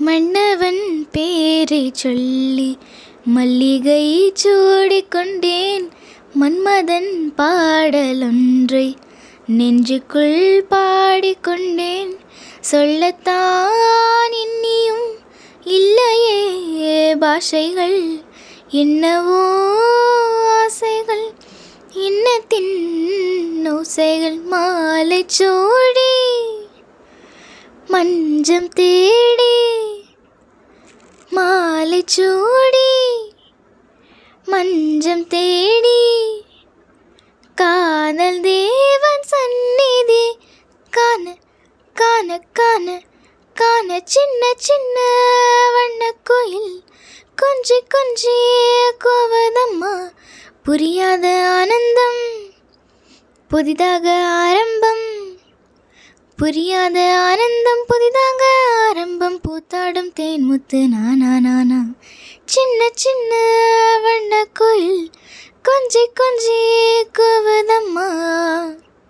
மன்னவன் பேரை சொல்லி மல்லிகை சூடிக்கொண்டேன். மன்மதன் பாடலொன்றை நெஞ்சுக்குள் பாடிக்கொண்டேன். சொல்லத்தான் இன்னியும் இல்லையே பாஷைகள் என்னவோ ஆசைகள் இன்னத்தின் ஓசைகள் மாலை சோடி மஞ்சம் தேடி மாலை சூடி மஞ்சம் தேடி காதல் தேவன் சந்நிதி காண காண காண காண சின்ன சின்ன வண்ண கோயில் கொஞ்சி கொஞ்சி கோவதம்மா புரியாத ஆனந்தம் புதிதாக ஆரம்பம் புரியாத ஆனந்தம் புதிதாக ஆரம்பம். பூத்தாடும் தேன் முத்து நானா நானா சின்ன சின்ன வண்ண கோயில். கொஞ்சி கொஞ்சி கோவதம்